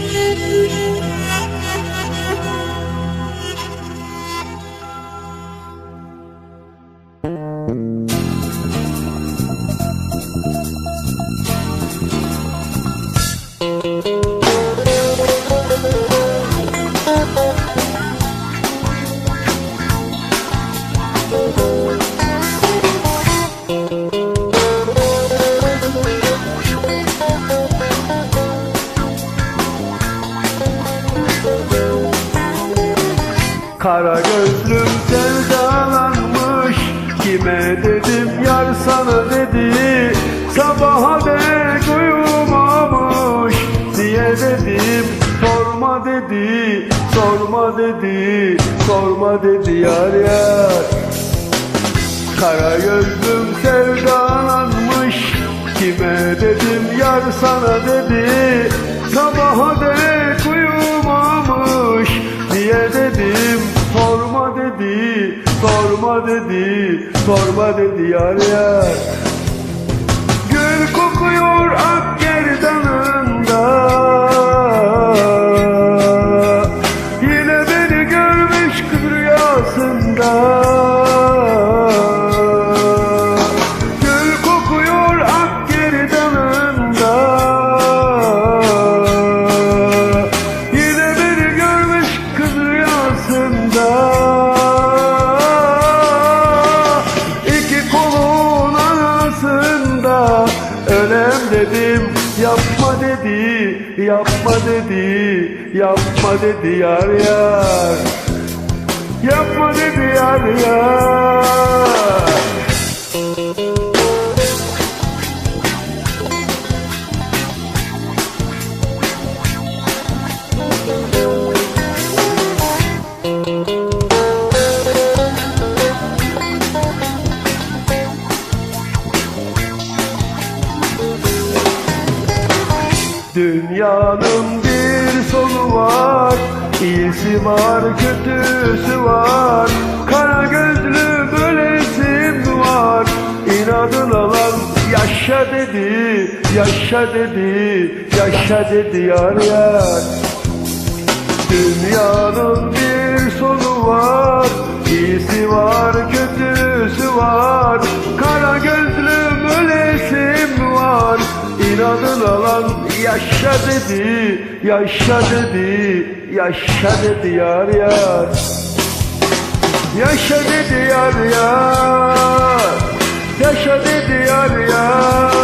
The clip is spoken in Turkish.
Thank Kara gözlüm sevdalanmış. Kime dedim yar sana dedi. Sabaha dek uyumamış. Diye dedim? Sorma dedi Sorma dedi Sorma dedi yar yar. Kara gözlüm sevdalanmış. Kime dedim yar sana dedi Sorma dedi Sorma dedi yar yar. Gül kokuyor ak gerdanında Yine beni görmüş kız rüyasında yapma dedi Yapma dedi Yapma dedi yar yar. Yapma dedi yar yar Dünyanın bir sonu var İyisi var kötüsü var. Kara gözlü böylesim var İnadın alan yaşa dedi Yaşa dedi Yaşa dedi yar yar. Dünyanın bir sonu var İyisi var kötüsü var. Kara gözlüm ölesim var İnadın alan yaşa dedi Yaşa dedi Yaşa dedi yar yar. Yaşa dedi yar yar Yaşa dedi yar yar